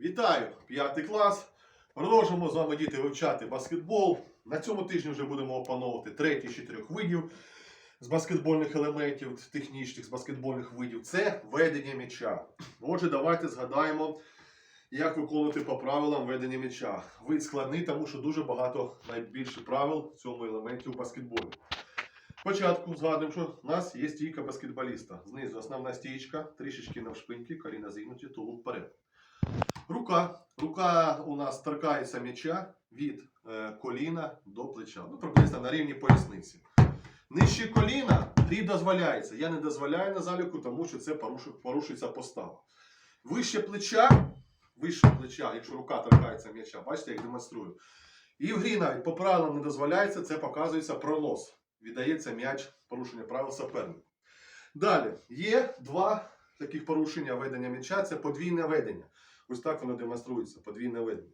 Вітаю! П'ятий клас. Продовжуємо з вами діти вивчати баскетбол. На цьому тижні вже будемо опановувати третій з чотирьох видів з баскетбольних елементів, технічних з баскетбольних видів. Це ведення м'яча. Отже, давайте згадаємо, як виконувати по правилам ведення м'яча. Вид складний, тому що дуже багато найбільше правил в цьому елементі у баскетболі. Спочатку згадуємо, що у нас є стійка баскетболіста. Знизу основна стійка, трішечки навшпиньки, коліна зігнуті, тулуб вперед. Рука. Рука у нас торкається м'яча від е, коліна до плеча. Ну, приблизно на рівні поясниці. Нижче коліна дріб дозволяється. Я не дозволяю на заліку, тому що це порушується постава. Вище плеча, вище плеча, якщо рука торкається м'яча, бачите, як демонструю. І в грі навіть по правилам не дозволяється, це показується пронос. Віддається м'яч порушення правил супернику. Далі є два таких порушення ведення м'яча це подвійне ведення. Ось так воно демонструється, подвійне ведення.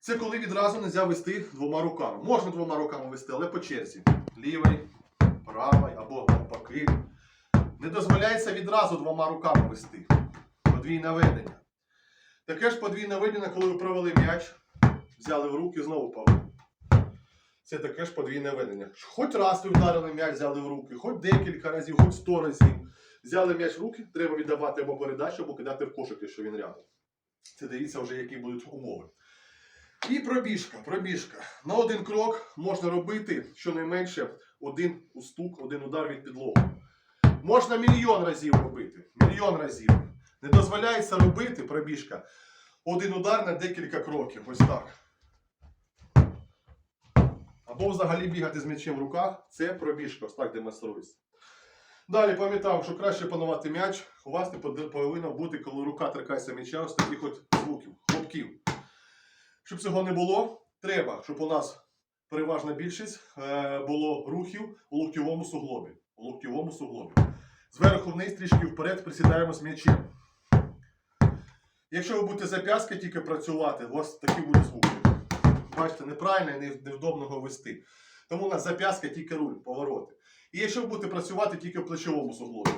Це коли відразу не можна вести двома руками. Можна двома руками вести, але по черзі. Лівий, правий або навпаки. Не дозволяється відразу двома руками вести. Подвійне ведення. Таке ж подвійне ведення, коли ви провели м'яч, взяли в руки, знову повели. Це таке ж подвійне ведення. Хоч раз ви вдарили м'яч, взяли в руки, хоч декілька разів, хоч сто разів. Взяли м'яч в руки, треба віддавати або передачу, або кидати в кошик, якщо він рядом. Це дивіться вже, які будуть умови. І пробіжка. Пробіжка. На один крок можна робити щонайменше один устук, один удар від підлоги. Можна мільйон разів робити. Мільйон разів. Не дозволяється робити пробіжка. Один удар на декілька кроків. Ось так. Або взагалі бігати з м'ячем в руках. Це пробіжка. Ось так демонструється. Далі пам'ятав, що краще панувати м'яч. У вас не повинно бути, коли рука торкається м'яча, ось таких от звуків, хлопків. Щоб цього не було, треба, щоб у нас переважна більшість е, було рухів у локтєвому суглобі. У локтєвому суглобі. Зверху вниз, трішки вперед присідаємо з м'ячем. Якщо ви будете зап'яски тільки працювати, у вас такі будуть звуки. Бачите, неправильно і невдобно вести. Тому у нас зап'яска тільки руль, повороти. І якщо ви будете працювати тільки в плечовому суглобі,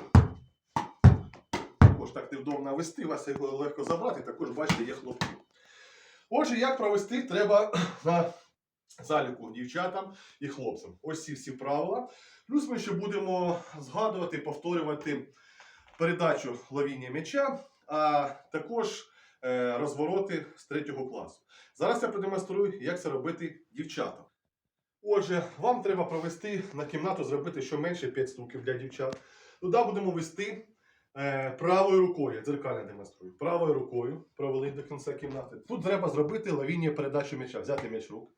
також так невдобно вести, вас його легко забрати, також бачите, є хлопки. Отже, як провести треба на заліку дівчатам і хлопцям. Ось ці всі правила. Плюс ми ще будемо згадувати, повторювати передачу ловіння м'яча, а також е, розвороти з третього класу. Зараз я продемонструю, як це робити дівчатам. Отже, вам треба провести на кімнату, зробити щоменше 5 стуків для дівчат. Туди будемо вести е, правою рукою. Дзеркально демонструю. Правою рукою провели до кінця кімнати. Тут треба зробити лавіння передачі м'яча. Взяти м'яч рук,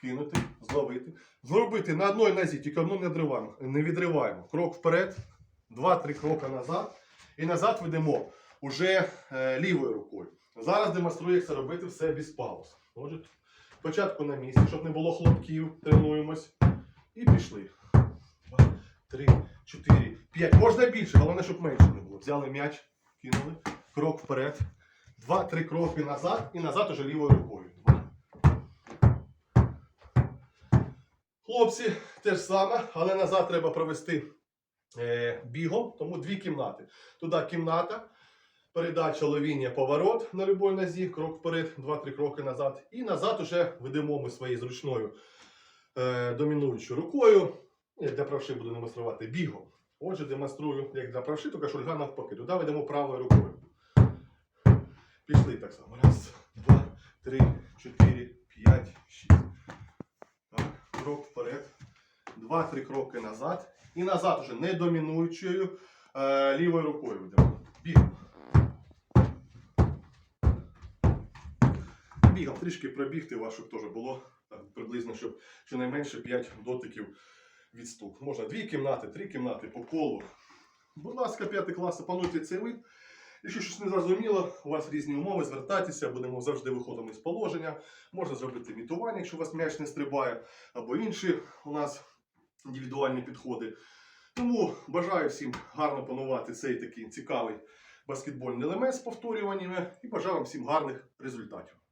кинути, зловити. Зробити на одній нозі, тільки одну не відриваємо. Не відриваємо. Крок вперед, два-три кроки назад. І назад ведемо уже е, лівою рукою. Зараз демонструю, як це робити все без пауз. Спочатку на місці, щоб не було хлопків, тренуємось. І пішли. Два, три, чотири, п'ять. Можна більше, головне, щоб менше не було. Взяли м'яч, кинули, крок вперед. Два-три кроки назад і назад уже лівою рукою. Хлопці те ж саме, але назад треба провести е, бігом, тому дві кімнати. Туди кімната, передача ловіння поворот на любой нозі, крок вперед, два-три кроки назад. І назад уже ведемо ми своєю зручною е, домінуючою рукою. Я для правши буду демонструвати бігом. Отже, демонструю, як для правши, тільки шульга навпаки. Туди ведемо правою рукою. Пішли так само. Раз, два, три, чотири, п'ять, шість. Так, крок вперед. Два-три кроки назад. І назад уже не домінуючою е, лівою рукою ведемо. Бігом. Бігом трішки пробігти вашу теж було так, приблизно, щоб щонайменше 5 дотиків від стук. Можна дві кімнати, три кімнати по колу. Будь ласка, п'ятий клас, опануйте цей вид. Якщо щось не зрозуміло, у вас різні умови, звертайтеся, будемо завжди виходимо з положення. Можна зробити імітування, якщо у вас м'яч не стрибає, або інші у нас індивідуальні підходи. Тому бажаю всім гарно панувати цей такий цікавий баскетбольний елемент з повторюваннями і бажаю вам всім гарних результатів.